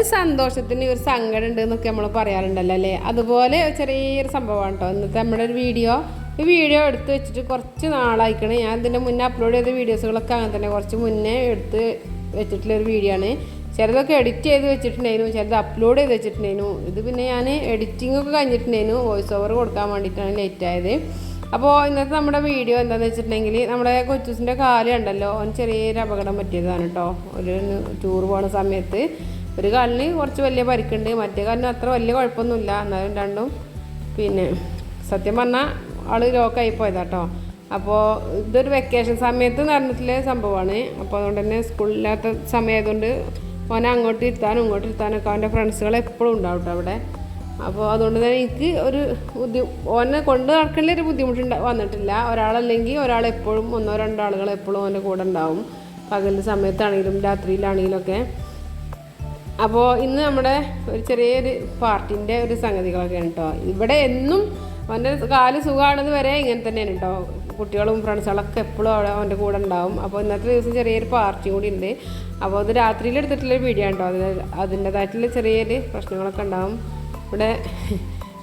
സന്തോഷത്തിന് ഒരു സങ്കടം ഉണ്ട് എന്നൊക്കെ നമ്മൾ പറയാറുണ്ടല്ലോ അല്ലേ? അതുപോലെ ചെറിയൊരു സംഭവമാണ് കേട്ടോ. ഇന്നത്തെ നമ്മുടെ ഒരു വീഡിയോ. ഈ വീഡിയോ എടുത്ത് വെച്ചിട്ട് കുറച്ച് നാളായിക്കണേ. ഞാൻ ഇതിന്റെ മുന്നേ അപ്ലോഡ് ചെയ്ത വീഡിയോസുകളൊക്കെ അങ്ങനെ തന്നെ കുറച്ച് മുന്നേ എടുത്ത് വെച്ചിട്ടുള്ള ഒരു വീഡിയോ ആണ്. ചിലതൊക്കെ എഡിറ്റ് ചെയ്ത് വെച്ചിട്ടുണ്ടായിരുന്നു ചിലത് അപ്ലോഡ് ചെയ്ത് വെച്ചിട്ടുണ്ടായിരുന്നു. ഇത് പിന്നെ ഞാൻ എഡിറ്റിംഗ് ഒക്കെ കഴിഞ്ഞിട്ടുണ്ടായിരുന്നു. വോയിസ് ഓവർ കൊടുക്കാൻ വേണ്ടിയിട്ടാണ് ലേറ്റ് ആയത്. അപ്പോൾ ഇന്നത്തെ നമ്മുടെ വീഡിയോ എന്താണെന്ന് വെച്ചിട്ടുണ്ടെങ്കിൽ നമ്മുടെ കൊച്ചൂസിന്റെ കാൽ ഉണ്ടല്ലോ അവൻ ചെറിയൊരു അപകടം പറ്റിയതാണ് കേട്ടോ. ഒരു ടൂർ പോണ സമയത്ത്. ഒരു കാലിന് കുറച്ച് വലിയ പരിക്കുണ്ട് മറ്റേ കാലിന് അത്ര വലിയ കുഴപ്പമൊന്നുമില്ല. എന്നാലും രണ്ടും പിന്നെ സത്യം പറഞ്ഞാൽ ആൾ ലോക്കായി പോയതാട്ടോ. അപ്പോൾ ഇതൊരു വെക്കേഷൻ സമയത്ത് നടന്നിട്ടുള്ള സംഭവമാണ്. അപ്പോൾ അതുകൊണ്ട് തന്നെ സ്കൂളില്ലാത്ത സമയമായതുകൊണ്ട് ഓനെ അങ്ങോട്ട് ഇരുത്താനും ഇങ്ങോട്ട് ഇരുത്താനൊക്കെ അവന്റെ ഫ്രണ്ട്സുകൾ എപ്പോഴും ഉണ്ടാവും അവിടെ. അപ്പോൾ അതുകൊണ്ട് തന്നെ എനിക്ക് ഒരു ബുദ്ധി ഓനെ കൊണ്ട് നടക്കേണ്ട ഒരു ബുദ്ധിമുട്ട് വന്നിട്ടില്ല. ഒരാളല്ലെങ്കിൽ ഒരാൾ എപ്പോഴും ഒന്നോ രണ്ടോ ആളുകൾ എപ്പോഴും ഓന്റെ കൂടെ ഉണ്ടാവും. പകലിന്റെ സമയത്താണെങ്കിലും രാത്രിയിലാണെങ്കിലും ഒക്കെ അപ്പോൾ ഇന്ന് നമ്മുടെ ഒരു ചെറിയൊരു പാർട്ടിന്റെ ഒരു സംഗതികളൊക്കെയാണ് കേട്ടോ ഇവിടെ എന്നും അവന്റെ കാൽ സുഖമാണെന്ന് വരെ ഇങ്ങനെ തന്നെയാണ് കേട്ടോ കുട്ടികളും ഫ്രണ്ട്സുകളൊക്കെ എപ്പോഴും അവിടെ അവന്റെ കൂടെ ഉണ്ടാവും. അപ്പോൾ ഇന്നത്തെ ദിവസം ചെറിയൊരു പാർട്ടി കൂടി ഉണ്ട്. അപ്പോൾ അത് രാത്രിയിൽ എടുത്തിട്ടുള്ളൊരു വീഡിയോ ഉണ്ടോ അതിന് അതിന്റെതായിട്ടുള്ള ചെറിയൊരു പ്രശ്നങ്ങളൊക്കെ ഉണ്ടാവും. ഇവിടെ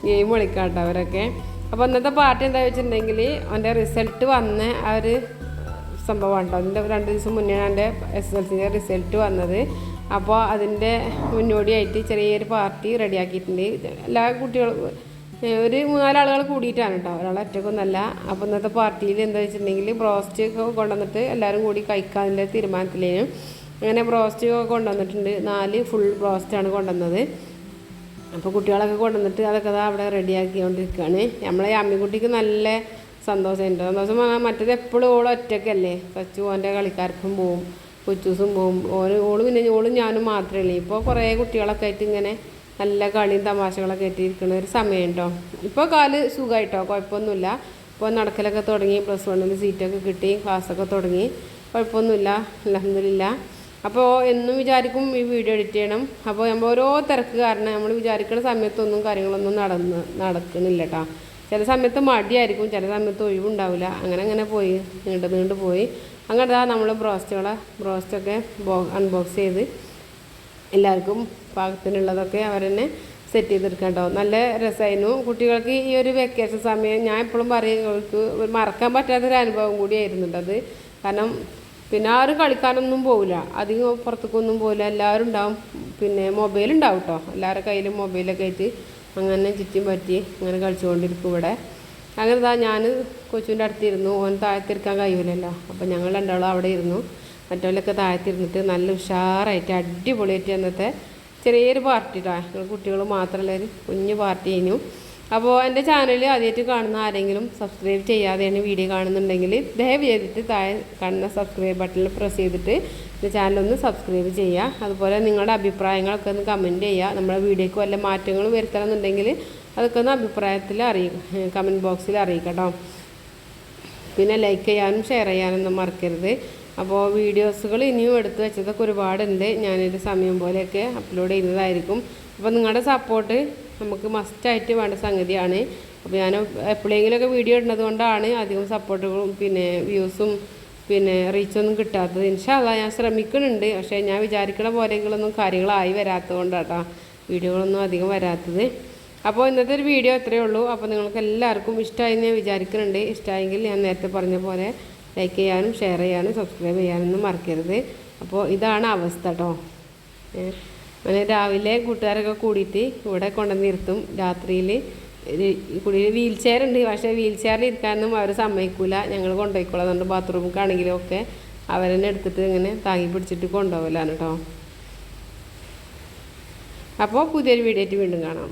ഗെയിം കളിക്കാം കേട്ടോ അവരൊക്കെ. അപ്പോൾ ഇന്നത്തെ പാർട്ടി എന്താ വെച്ചിട്ടുണ്ടെങ്കിൽ അവന്റെ റിസൾട്ട് വന്ന ആ ഒരു സംഭവമാണ് കേട്ടോ അതിന്റെ രണ്ട് ദിവസം മുന്നേ എന്റെ എസ് എസ് എൽ സിന്റെ റിസൾട്ട് വന്നത്. അപ്പോൾ അതിന്റെ മുന്നോടിയായിട്ട് ചെറിയൊരു പാർട്ടി റെഡിയാക്കിയിട്ടുണ്ട്. എല്ലാ കുട്ടികളും ഒരു മൂന്നാലാളുകൾ കൂടിയിട്ടാണ് കേട്ടോ. ഒരാൾ ഒറ്റക്കൊന്നല്ല. അപ്പോൾ ഇന്നത്തെ പാർട്ടിയിൽ എന്താ വെച്ചിട്ടുണ്ടെങ്കിൽ ബ്രോസ്റ്റ് ഒക്കെ കൊണ്ടുവന്നിട്ട് എല്ലാവരും കൂടി കഴിക്കാതിന്റെ തീരുമാനത്തിലേനും. അങ്ങനെ ബ്രോസ്റ്റ് ഒക്കെ കൊണ്ടുവന്നിട്ടുണ്ട്. നാല് ഫുൾ ബ്രോസ്റ്റാണ് കൊണ്ടുവന്നത്. അപ്പോൾ കുട്ടികളൊക്കെ കൊണ്ടുവന്നിട്ട് അതൊക്കെ അതാ അവിടെ റെഡിയാക്കിക്കൊണ്ടിരിക്കുകയാണ്. നമ്മളെ അമ്മിക്കുട്ടിക്ക് നല്ല സന്തോഷമുണ്ട് സന്തോഷം മറ്റേത് എപ്പോഴും ഓളൊറ്റക്കല്ലേ സച്ചു ഓന്റെ കളിക്കാർക്കും പോവും. കൊച്ചൂസും പോവും ഓന് ഓൾ പിന്നെ ഓളും ഞാനും മാത്രമേ ഇപ്പോൾ കുറേ കുട്ടികളൊക്കെ ആയിട്ട് ഇങ്ങനെ നല്ല കളിയും തമാശകളൊക്കെ ആയിട്ടിരിക്കുന്ന ഒരു സമയം കേട്ടോ ഇപ്പോൾ കാൽ സുഖമായിട്ടോ? കുഴപ്പമൊന്നുമില്ല. ഇപ്പോൾ നടക്കലൊക്കെ തുടങ്ങി പ്ലസ് വണ്ണിൽ സീറ്റൊക്കെ കിട്ടി ക്ലാസ്സൊക്കെ തുടങ്ങി. കുഴപ്പമൊന്നുമില്ല. അലഹമില്ല അപ്പോൾ എന്നും വിചാരിക്കും ഈ വീഡിയോ എഡിറ്റ് ചെയ്യണം. അപ്പോൾ നമ്മൾ ഓരോ തിരക്ക് കാരണം നമ്മൾ വിചാരിക്കുന്ന സമയത്തൊന്നും കാര്യങ്ങളൊന്നും നടന്ന് നടക്കുന്നില്ല കേട്ടോ ചില സമയത്ത് മടിയായിരിക്കും ചില സമയത്ത് ഒഴിവുണ്ടാവില്ല. അങ്ങനെ അങ്ങനെ പോയി നീണ്ടു നീണ്ടു പോയി. അങ്ങനെ ആ നമ്മൾ ബ്രോസ്റ്റുകളെ ബ്രോസ്റ്റൊക്കെ ബോ അൺബോക്സ് ചെയ്ത് എല്ലാവർക്കും പാകത്തിനുള്ളതൊക്കെ അവർ തന്നെ സെറ്റ് ചെയ്തെടുക്കാം നല്ല രസമായിരുന്നു കുട്ടികൾക്ക് ഈ ഒരു വെക്കേഷൻ സമയം ഞാൻ എപ്പോഴും പറയും അവർക്ക് മറക്കാൻ പറ്റാത്തൊരു അനുഭവം കൂടിയായിരുന്നു അത്. കാരണം പിന്നെ ആരും കളിക്കാനൊന്നും പോവില്ല. അധികം പുറത്തേക്കൊന്നും പോവില്ല. എല്ലാവരും ഉണ്ടാവും. പിന്നെ മൊബൈൽ ഉണ്ടാവും കേട്ടോ എല്ലാവരുടെ കയ്യിലും മൊബൈലൊക്കെ ആയിട്ട്. അങ്ങനെ ചുറ്റും പറ്റി അങ്ങനെ കളിച്ചുകൊണ്ടിരിക്കും ഇവിടെ. അങ്ങനെ ഇതാ ഞാൻ കൊച്ചുവിന്റെ അടുത്തിരുന്നു. ഓൻ താഴത്തിരിക്കാൻ കഴിയില്ലല്ലോ അപ്പോൾ ഞങ്ങൾ രണ്ടാളും അവിടെ ഇരുന്നു. മറ്റവരൊക്കെ താഴത്തിരുന്നിട്ട് നല്ല ഉഷാറായിട്ട് അടിപൊളിയായിട്ട് അന്നത്തെ ചെറിയൊരു പാർട്ടി കേട്ടോ ഞങ്ങൾ കുട്ടികൾ മാത്രമല്ല ഒരു കുഞ്ഞു പാർട്ടി കഴിഞ്ഞു അപ്പോൾ എന്റെ ചാനൽ ആദ്യമായിട്ട് കാണുന്ന ആരെങ്കിലും സബ്സ്ക്രൈബ് ചെയ്യാതെയാണ് വീഡിയോ കാണുന്നുണ്ടെങ്കിൽ ദയവ് ചെയ്തിട്ട് താഴെ കാണുന്ന സബ്സ്ക്രൈബ് ബട്ടണിൽ പ്രസ് ചെയ്തിട്ട് എന്റെ ചാനലൊന്ന് സബ്സ്ക്രൈബ് ചെയ്യുക. അതുപോലെ നിങ്ങളുടെ അഭിപ്രായങ്ങളൊക്കെ ഒന്ന് കമന്റ് ചെയ്യുക. നമ്മുടെ വീഡിയോക്ക് വല്ല മാറ്റങ്ങൾ വരുത്തണമെന്നുണ്ടെങ്കിൽ അതൊക്കെ ഒന്ന് അഭിപ്രായത്തിൽ അറിയി കമന്റ് ബോക്സിൽ അറിയിക്കട്ടോ. കേട്ടോ പിന്നെ ലൈക്ക് ചെയ്യാനും ഷെയർ ചെയ്യാനൊന്നും മറക്കരുത്. അപ്പോൾ വീഡിയോസുകൾ ഇനിയും എടുത്തു വെച്ചതൊക്കെ ഒരുപാടുണ്ട്. ഞാനൊരു സമയം പോലെയൊക്കെ അപ്ലോഡ് ചെയ്യുന്നതായിരിക്കും അപ്പോൾ നിങ്ങളുടെ സപ്പോർട്ട് നമുക്ക് മസ്റ്റായിട്ട് വേണ്ട സംഗതിയാണ്. അപ്പോൾ ഞാൻ എപ്പോഴെങ്കിലുമൊക്കെ വീഡിയോ ഇടുന്നത് കൊണ്ടാണ് അധികം സപ്പോർട്ടുകളും പിന്നെ വ്യൂസും പിന്നെ റീച്ചൊന്നും കിട്ടാത്തത്. ഇൻഷാല്ല ഞാൻ ശ്രമിക്കുന്നുണ്ട്. പക്ഷേ ഞാൻ വിചാരിക്കണ പോലെങ്കിലൊന്നും കാര്യങ്ങളായി വരാത്തത് കൊണ്ടാട്ടോ വീഡിയോകളൊന്നും അധികം വരാത്തത്. അപ്പോൾ ഇന്നത്തെ ഒരു വീഡിയോ ഇത്രയേ ഉള്ളൂ. അപ്പോൾ നിങ്ങൾക്ക് എല്ലാവർക്കും ഇഷ്ടമായി ഞാൻ വിചാരിക്കുന്നുണ്ട്. ഇഷ്ടമായെങ്കിൽ ഞാൻ നേരത്തെ പറഞ്ഞ പോലെ ലൈക്ക് ചെയ്യാനും ഷെയർ ചെയ്യാനും സബ്സ്ക്രൈബ് ചെയ്യാനൊന്നും മറക്കരുത്. അപ്പോൾ ഇതാണ് അവസ്ഥ കേട്ടോ അങ്ങനെ രാവിലെ കൂട്ടുകാരൊക്കെ കൂടിയിട്ട് ഇവിടെ കൊണ്ടുവന്ന് നിർത്തും. രാത്രിയിൽ കുടി വീൽ ചെയർ ഉണ്ട്. പക്ഷേ വീൽ ചെയറിൽ ഇരിക്കാനൊന്നും അവർ സമ്മതിക്കൂല. ഞങ്ങൾ കൊണ്ടുപോയിക്കോളാം. അതുകൊണ്ട് ബാത്റൂമിലാണെങ്കിലും ഒക്കെ അവരെന്നെ എടുത്തിട്ട് ഇങ്ങനെ താങ്ങി പിടിച്ചിട്ട് കൊണ്ടുപോകലാണ് കേട്ടോ അപ്പോൾ പുതിയൊരു വീഡിയോ ആയിട്ട് വീണ്ടും കാണാം.